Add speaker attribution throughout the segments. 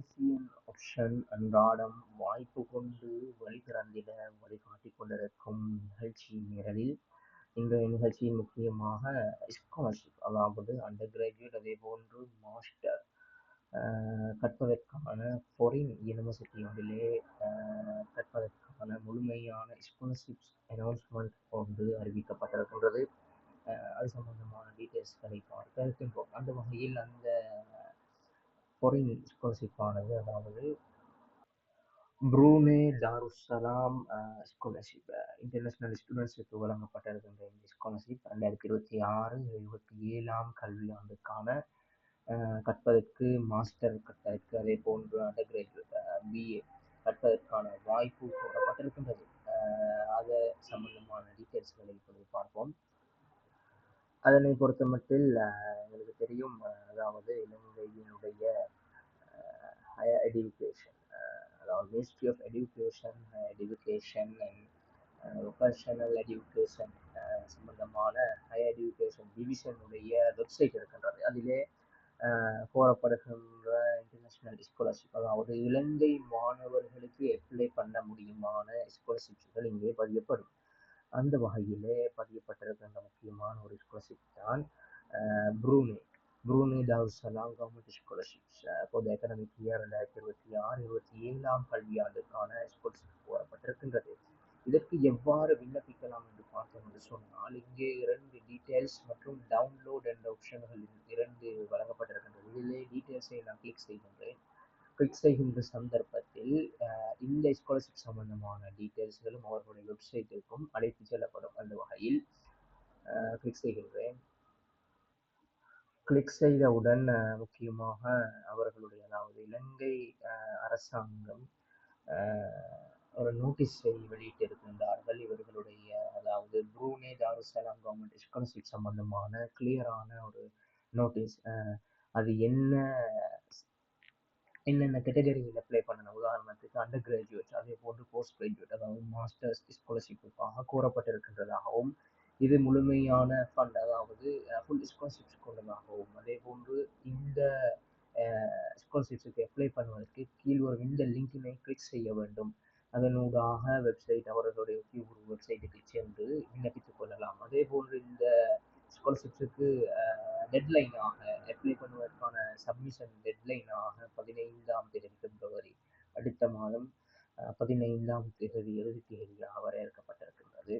Speaker 1: தேசிய ஆப்ஷன் அன்றாடம் வாய்ப்பு கொண்டு வழிபிறந்திட வழிகாட்டிக் கொண்டிருக்கும் நிகழ்ச்சி நிரலில் இன்றைய நிகழ்ச்சியின் முக்கியமாக ஸ்காலர்ஷிப் அதாவது அண்டர் கிராஜுவேட் அதே போன்று மாஸ்டர் கற்பதற்கான ஃபாரின் யூனிவர்சிட்டி ஒன்றிலே கற்பதற்கான முழுமையான ஸ்காலர்ஷிப் அனௌன்ஸ்மெண்ட் ஒன்று அறிவிக்கப்பட்டிருக்கின்றது. அது சம்பந்தமான டீட்டெயில்ஸ்களை பார்க்க இருக்கின்றோம். அந்த வகையில் அந்த ஃபாரின் ஸ்காலர்ஷிப்பானது அதாவது ப்ரூனே தாருஸ்ஸலாம் ஸ்காலர்ஷிப் இன்டர்நேஷ்னல் ஸ்டூடெண்ட்ஸுக்கு வழங்கப்பட்டிருக்கின்ற இந்த ஸ்காலர்ஷிப் ரெண்டாயிரத்தி இருபத்தி ஆறு இருபத்தி ஏழாம் கல்வியாண்டுக்கான கற்பதற்கு மாஸ்டர் கற்பதற்கு அதே போன்று அண்டர் கிராஜுவேட் பிஏ கற்பதற்கான வாய்ப்பு கூறப்பட்டிருக்கின்றது அஹ், அது சம்பந்தமான டீட்டெயில்ஸ்களை இப்பொழுது பார்ப்போம். அதனை பொறுத்தமட்டில் எங்களுக்கு தெரியும் அதாவது இலங்கையினுடைய ஹையர் எஜுகேஷன் அதாவது ministry of education education and vocational education சம்பந்தமான ஹையர் எஜுகேஷன் டிவிஷனுடைய வெப்சைட் இருக்கின்றது. அதிலே கோரப்படுகின்ற இன்டர்நேஷ்னல் ஸ்காலர்ஷிப் அதாவது இலங்கை மாணவர்களுக்கு அப்ளை பண்ண முடியுமான ஸ்காலர்ஷிப்புகள் இங்கே பதியப்படும். அந்த வகையிலே பதியப்பட்டிருக்கின்ற முக்கியமான ஒரு ஸ்காலர்ஷிப் தான் அஹ், Brunei Brunei Darussalam government scholarships பொது அகாடமிக் இயர் ரெண்டாயிரத்தி இருபத்தி ஆறு இருபத்தி ஏழாம் கல்வியாண்டுக்கான ஸ்காலர்ஷிப் கோரப்பட்டிருக்கின்றது இதற்கு எவ்வாறு விண்ணப்பிக்கலாம் என்று பார்த்தோம் என்று சொன்னால் இங்கே இரண்டு டீட்டெயில்ஸ் மற்றும் டவுன்லோட் என்ற ஆப்ஷன்கள் இரண்டு வழங்கப்பட்டிருக்கின்றது இதிலே டீட்டெயில்ஸை நான் கிளிக் செய்கின்றேன் கிளிக் செய்கின்ற சந்தர்ப்பத்தில் இந்த ஸ்காலர்ஷிப் சம்பந்தமான டீட்டெயில்ஸ்களும் அவர்களுடைய வெப்சைட்டிற்கும் அழைத்து செல்லப்படும் அந்த வகையில் கிளிக் செய்கின்றேன். கிளிக் செய்தவுடன் முக்கியமாக அவர்களுடைய அதாவது இலங்கை அரசாங்கம் ஒரு நோட்டீஸை வெளியிட்டிருக்கின்றார்கள். இவர்களுடைய அதாவது ப்ரூனே தாருசலாம் கவர்மெண்ட் ஸ்காலர்ஷிப் சம்பந்தமான கிளியரான ஒரு நோட்டீஸ் அது என்ன என்னென்ன கேட்டகரியில் அப்ளை பண்ணணும்? உதாரணத்துக்கு அண்டர் கிராஜுவேட் அதே போன்று போஸ்ட் கிராஜுவேட் அதாவது மாஸ்டர்ஸ் ஸ்காலர்ஷிப்புக்காக கூறப்பட்டிருக்கின்றதாகவும் இது முழுமையான ஃபண்ட் அதாவது ஃபுல் ஸ்காலர்ஷிப்ஸ் கொண்டதாகவும் அதே போன்று இந்த ஸ்காலர்ஷிப்ஸுக்கு அப்ளை பண்ணுவதற்கு கீழ் வரும் இந்த லிங்கினை கிளிக் செய்ய வேண்டும். அதனூடாக வெப்சைட் அவர்களுடைய ஒரு வெப்சைட்டுக்கு சென்று விண்ணப்பித்துக் கொள்ளலாம். அதே போன்று இந்த ஸ்காலர்ஷிப்ஸுக்கு டெட்லைனாக அப்ளை பண்ணுவதற்கான சப்மிஷன் டெட்லைனாக பதினைந்தாம் தேதி பிப்ரவரி அடுத்த மாதம் பதினைந்தாம் தேதி இறுதி தேதியாக வரையறுக்கப்பட்டிருக்கின்றது.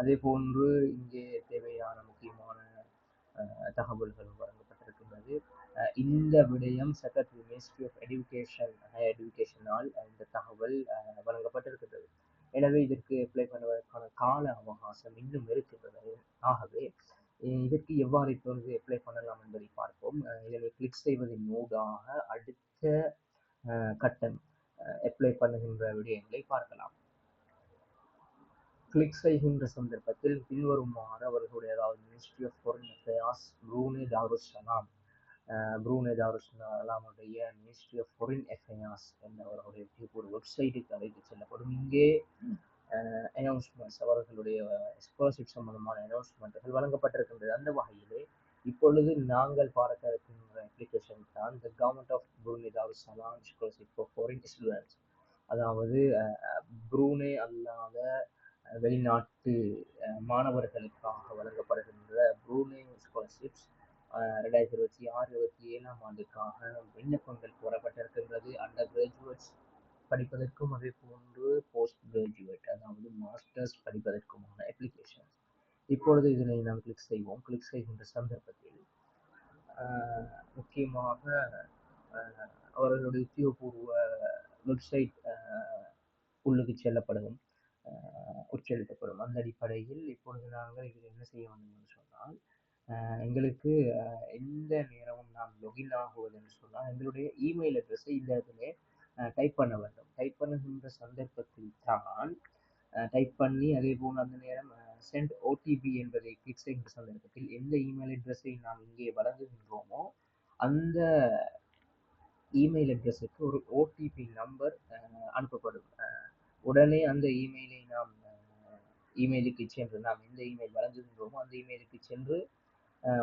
Speaker 1: அதே போன்று இங்கே தேவையான முக்கியமான தகவல்களும் வழங்கப்பட்டிருக்கின்றது. இந்த விடயம் secretary ministry of education higher எஜுகேஷனால் இந்த தகவல் வழங்கப்பட்டிருக்கின்றது. எனவே இதற்கு அப்ளை பண்ணுவதற்கான கால அவகாசம் இன்னும் இருக்கின்றது. ஆகவே இதற்கு எவ்வாறு இப்பொழுது அப்ளை பண்ணலாம் என்பதை பார்ப்போம். இதனை கிளிக் செய்வதன் மூடாக அடுத்த கட்டம் அப்ளை பண்ணுகின்ற விடயங்களை பார்க்கலாம். கிளிக் செய்கின்ற சந்தர்ப்பத்தில் பின்வருமாறு அவர்களுடைய அதாவது ministry of foreign affairs Brunei Darussalam Brunei தாருசலாமுடைய ministry of foreign affairs என்ற அவர்களுடைய ஒரு வெப்சைட்டுக்கு அழைத்து செல்லப்படும். இங்கே அனௌன்ஸ்மெண்ட்ஸ் அவர்களுடைய ஸ்காலர்ஷிப் சம்பந்தமான அனௌன்ஸ்மெண்ட்டுகள் வழங்கப்பட்டிருக்கின்றது அந்த வகையிலே இப்பொழுது நாங்கள் பார்க்க இருக்கின்ற அப்ளிகேஷன் தான் the government of Brunei Darussalam scholarship for foreign students அதாவது ப்ரூனே அல்லாத வெளிநாட்டு மாணவர்களுக்காக வழங்கப்படுகின்ற ப்ரூனே ஸ்காலர்ஷிப்ஸ் ரெண்டாயிரத்தி இருபத்தி ஆறு இருபத்தி ஏழாம் ஆண்டுக்காக விண்ணப்பங்கள் கோரப்பட்டிருக்கின்றது அண்டர் கிராஜுவேட்ஸ் படிப்பதற்கும் அதே போன்று போஸ்ட் கிராஜுவேட் அதாவது மாஸ்டர்ஸ் படிப்பதற்குமான அப்ளிகேஷன்ஸ் இப்பொழுது இதனை நாம் கிளிக் செய்வோம். கிளிக் செய்கின்ற சந்தர்ப்பத்தில் முக்கியமாக அவர்களுடைய உத்தியோகபூர்வ வெப்சைட் உள்ளுக்கு செல்லப்படும் ஆஹ், உட்செலுத்தப்படும் அந்த அடிப்படையில் இப்பொழுது நாங்கள் இதில் என்ன செய்ய வேண்டும் என்று சொன்னால் எங்களுக்கு எந்த நேரமும் நாம் லொகின் ஆகுவது என்று சொன்னால் எங்களுடைய இமெயில் அட்ரஸை இந்த இடத்துல டைப் பண்ண வேண்டும். டைப் பண்ணுகின்ற சந்தர்ப்பத்தில் தான் டைப் பண்ணி அதே போல் அந்த நேரம் சென்ட் ஓடிபி என்பதை கிளிக் செய்கின்ற சந்தர்ப்பத்தில் எந்த இமெயில் அட்ரஸை நாம் இங்கே வழங்குகின்றோமோ அந்த இமெயில் அட்ரஸுக்கு ஒரு ஓடிபி நம்பர் அனுப்பப்படும். உடனே அந்த இமெயிலை நாம் இமெயிலுக்கு சென்று நாம் எந்த இமெயில் வழங்குகின்றோமோ அந்த இமெயிலுக்கு சென்று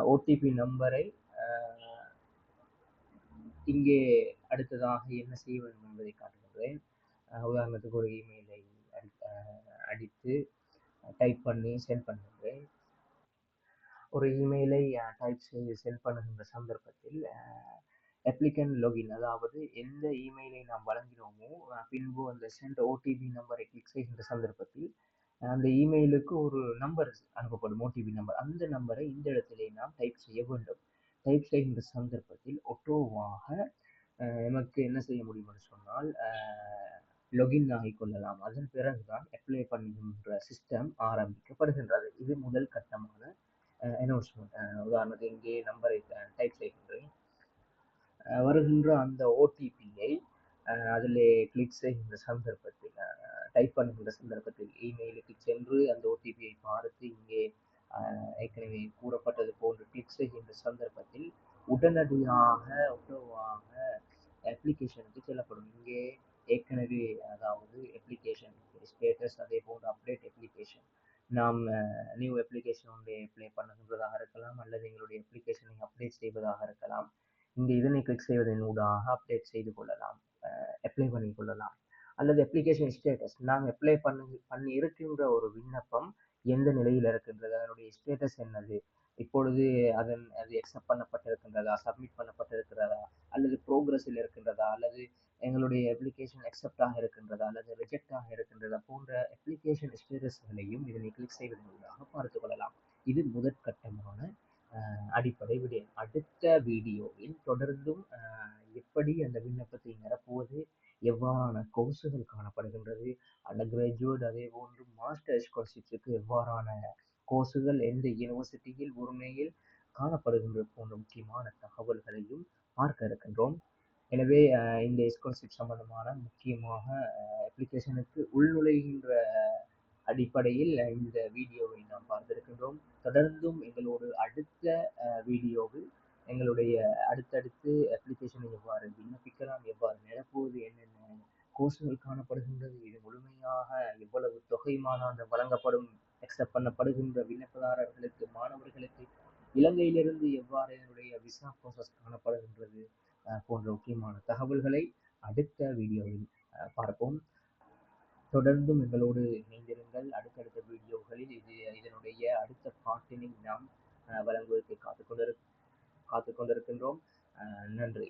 Speaker 1: ஓடிபி நம்பரை இங்கே அடுத்ததாக என்ன செய்ய வேண்டும் என்பதை காட்டுகின்றேன் உதாரணத்துக்கு ஒரு இமெயிலை அடி அடித்து டைப் பண்ணி சென்ட் பண்ணுகின்றேன் ஒரு இமெயிலை டைப் செய்து சென்ட் பண்ணுகின்ற சந்தர்ப்பத்தில் அப்ளிகன் லொகின் அதாவது எந்த இமெயிலை நாம் வழங்கினோமோ பின்பு அந்த சென்ட் ஓடிபி நம்பரை கிளிக் செய்கின்ற சந்தர்ப்பத்தில் அந்த இமெயிலுக்கு ஒரு நம்பர் அனுப்பப்படும் ஓடிபி நம்பர் அந்த நம்பரை இந்த இடத்திலே நாம் டைப் செய்ய வேண்டும். டைப் செய்கின்ற சந்தர்ப்பத்தில் ஒட்டோவாக நமக்கு என்ன செய்ய முடியும் என்று சொன்னால் லொகின் ஆகிக்கொள்ளலாம் அதன் பிறகுதான் அப்ளை பண்ணுகின்ற சிஸ்டம் ஆரம்பிக்கப்படுகின்றது. இது முதல் கட்டமான அனௌன்ஸ்மெண்ட் உதாரணத்துக்கு இங்கே நம்பரை டைப் செய்கின்றேன். வருகின்ற அந்த ஓடிபியை அதில் கிளிக் செய்கின்ற சந்தர்ப்பத்தில் டைப் பண்ணுகின்ற சந்தர்ப்பத்தில் இமெயிலுக்கு சென்று அந்த ஓடிபியை பார்த்து இங்கே ஏற்கனவே கூறப்பட்டது போன்று கிளிக் செய்கின்ற சந்தர்ப்பத்தில் உடனடியாக உடவாக அப்ளிகேஷனுக்கு செல்லப்படும். இங்கே ஏற்கனவே அதாவது அப்ளிகேஷன் ஸ்டேட்டஸ் அதே போன்ற அப்டேட் அப்ளிகேஷன் நாம் நியூ அப்ளிகேஷன் ஒன்றை அப்ளை பண்ணுகின்றதாக இருக்கலாம் அல்லது எங்களுடைய அப்ளிகேஷனை அப்டேட் செய்வதாக இருக்கலாம். இங்கே இதனை கிளிக் செய்வதன் ஊடாக அப்டேட் செய்து கொள்ளலாம். அப்ளை பண்ணி கொள்ளலாம். அல்லது அப்ளிகேஷன் ஸ்டேட்டஸ் நாங்கள் அப்ளை பண்ணி பண்ணி இருக்கின்ற ஒரு விண்ணப்பம் எந்த நிலையில் இருக்கின்றது? அதனுடைய ஸ்டேட்டஸ் என்னது? இப்பொழுது அதன் அது அக்செப்ட் பண்ணப்பட்டிருக்கின்றதா? சப்மிட் பண்ணப்பட்டிருக்கிறதா? அல்லது ப்ரோக்ரஸில் இருக்கின்றதா? அல்லது எங்களுடைய அப்ளிகேஷன் அக்செப்டாக இருக்கின்றதா? அல்லது ரிஜெக்டாக இருக்கின்றதா? போன்ற அப்ளிகேஷன் ஸ்டேட்டஸ்களையும் இதனை கிளிக் செய்வதன் மூலமாக பார்த்துக்கொள்ளலாம் இது முதற்கட்டமான அடிப்படை விடயம் அடுத்த வீடியோவில் தொடர்ந்தும் எப்படி அந்த விண்ணப்பத்தை நிரப்புவது எவ்வாறான கோர்ஸுகள் காணப்படுகின்றது அண்டர் கிராஜுவேட் அதே போன்று மாஸ்டர் கோர்ஸுக்கு எவ்வாறான கோர்ஸுகள் எந்த யூனிவர்சிட்டியில் உரிமையில் காணப்படுகின்ற போன்ற முக்கியமான தகவல்களையும் பார்க்க இருக்கின்றோம். எனவே இந்த ஸ்காலர்ஷிப் சம்பந்தமான முக்கியமாக அப்ளிகேஷனுக்கு உள்நுழைகின்ற அடிப்படையில் இந்த வீடியோவை நாம் பார்த்திருக்கின்றோம். தொடர்ந்தும் எங்களோடு அடுத்த வீடியோவில் எங்களுடைய அடுத்தடுத்து அப்ளிகேஷனை எவ்வாறு விண்ணப்பிக்கலாம் எவ்வாறு நிரப்புவது என்னென்ன கோர்ஸ்கள் காணப்படுகின்றது இது முழுமையாக எவ்வளவு தொகை மாதாந்தம் வழங்கப்படும் அக்செப்ட் பண்ணப்படுகின்ற விண்ணப்பதாரர்களுக்கு மாணவர்களுக்கு இலங்கையிலிருந்து எவ்வாறு என்னுடைய விசா ப்ராசஸ் காணப்படுகின்றது போன்ற முக்கியமான தகவல்களை அடுத்த வீடியோவில் பார்ப்போம். தொடர்ந்தும் எங்களோடு இணைந்திருங்கள். அடுத்தடுத்த வீடியோகளில் இது இதனுடைய அடுத்த பாட்டினை நாம் அஹ், வழங்குவதற்கு காத்துக்கொண்டிரு காத்துக்கொண்டிருக்கின்றோம். நன்றி.